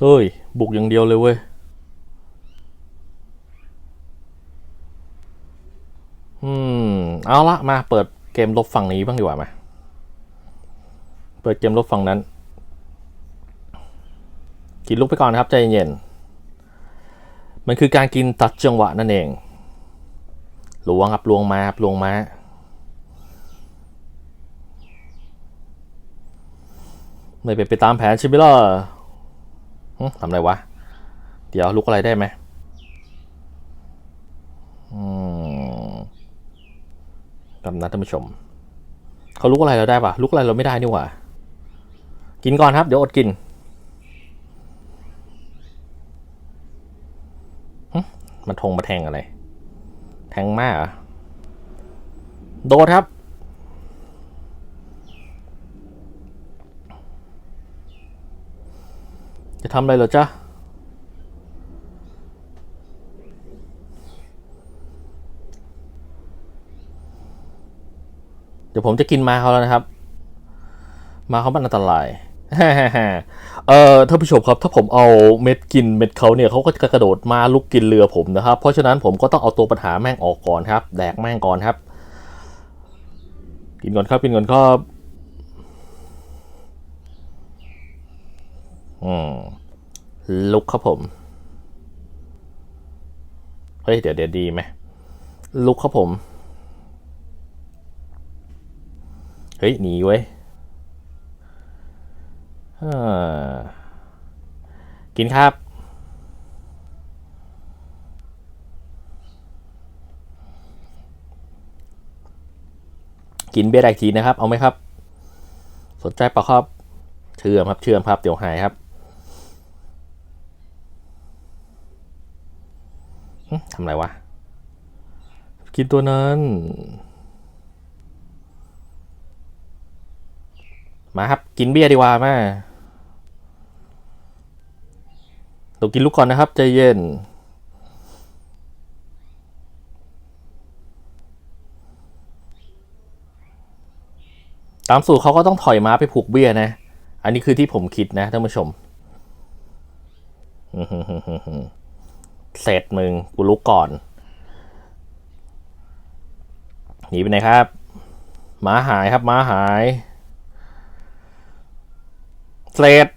เฮ้ย บุกอย่างเดียวเลยเว้ย อืม เอาละมาเปิดเกมลบฝั่งนี้บ้างดีกว่ามา เปิดเกมลบฝั่งนั้น กินลูกไปก่อนนะครับใจเย็นๆมันคือการกินตัดจังหวะนั่นเองลวงครับลวงมาครับลวงมาไม่เป็นไปตามแผนใช่ไหมล่ะ ทำอะไรวะ เดี๋ยวลุกอะไรได้ไหมอืมกำนะท่านผู้ชม เขาลุกอะไรเราได้ปะลุกอะไรเราไม่ได้นี่หว่า กินก่อนครับ เดี๋ยวอดกินมันทงมาแทงอะไร แทงมากเหรอโดดครับ จะทำอะไรเหรอจ๊ะ เดี๋ยวผมจะกินมาเขาแล้วนะครับ มาเขามันอันตรายเอ่อท่านผู้ชมครับถ้าผมเอาเม็ดกินเม็ดเขาเนี่ยเขาก็จะกระโดดมาลุกกินเรือผมนะครับ เพราะฉะนั้นผมก็ต้องเอาตัวปัญหาแม่งออกก่อนครับ แดกแม่งก่อนครับ กินก่อนครับกินก่อนครับ อืมลุกครับผม เฮ้ย เดี๋ยวเดี๋ยวดีไหมลุกครับผม เฮ้ย หนีเว้ยกินครับ กินเบียร์อีกทีนะครับ เอาไหมครับ สนใจปล่าครับ เชื่อมครับ เชื่อมครับ เดี๋ยวหายครับ ทำอะไรวะกินตัวนั้น มาครับ กินเบียร์ดีกว่ามาเรากินลูกก่อนนะครับ ใจเย็น ตามสูตรเขาก็ต้องถอยม้าไปผูกเบี้ยนะ อันนี้คือที่ผมคิดนะท่านผู้ชม เสร็จมึงกูลุกก่อนหนีไปไหนครับหมาหายครับหมาหายเสร็จ